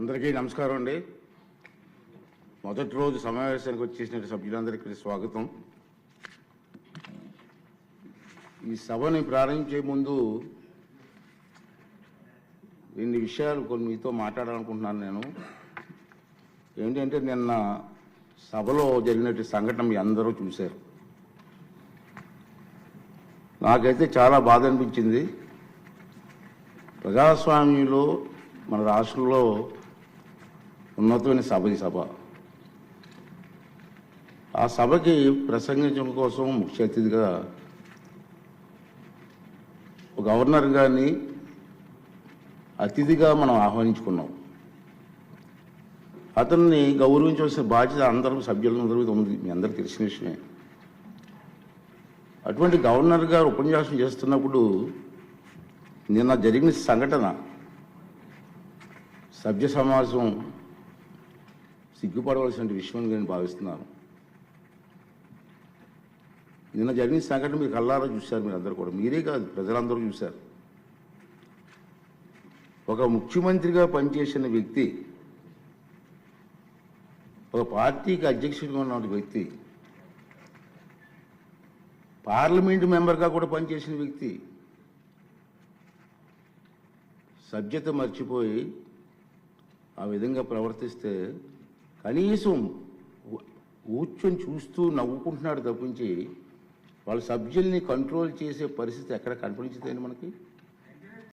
అందరికీ నమస్కారం అండి. మొదటి రోజు సమావేశానికి వచ్చేసిన సభ్యులందరికీ స్వాగతం. ఈ సభని ప్రారంభించే ముందు రెండు విషయాలు కొన్ని మీతో మాట్లాడాలనుకుంటున్నాను నేను. ఏంటంటే నిన్న సభలో జరిగినటువంటి సంఘటన మీ అందరూ చూశారు. నాకైతే చాలా బాధ అనిపించింది. ప్రజాస్వామ్యంలో మన రాష్ట్రంలో ఉన్నతమైన సభ ఈ సభ. ఆ సభకి ప్రసంగించడం కోసం ముఖ్య అతిథిగా గవర్నర్ గారిని అతిథిగా మనం ఆహ్వానించుకున్నాం. అతన్ని గౌరవించవలసిన బాధ్యత అందరూ సభ్యులందరి మీద ఉంది మీ అందరికీ తెలిసిన విషయమే. అటువంటి గవర్నర్ గారు ఉపన్యాసం చేస్తున్నప్పుడు నిన్న జరిగిన సంఘటన సభ్య సమాజం సిగ్గుపడవలసిన విషయం నేను భావిస్తున్నాను. నిన్న జరిగిన సంఘటన మీరు కళ్ళారా చూశారు మీరు అందరూ కూడా. మీరే కాదు ప్రజలందరూ చూశారు. ఒక ముఖ్యమంత్రిగా పనిచేసిన వ్యక్తి ఒక పార్టీకి అధ్యక్షుడిగా ఉన్న వ్యక్తి పార్లమెంటు మెంబర్గా కూడా పనిచేసిన వ్యక్తి సభ్యత మర్చిపోయి ఆ విధంగా ప్రవర్తిస్తే కనీసం కూర్చొని చూస్తూ నవ్వుకుంటున్నాడు తప్పించి వాళ్ళ సబ్జెక్ట్ని కంట్రోల్ చేసే పరిస్థితి ఎక్కడ కనిపించదండి మనకి?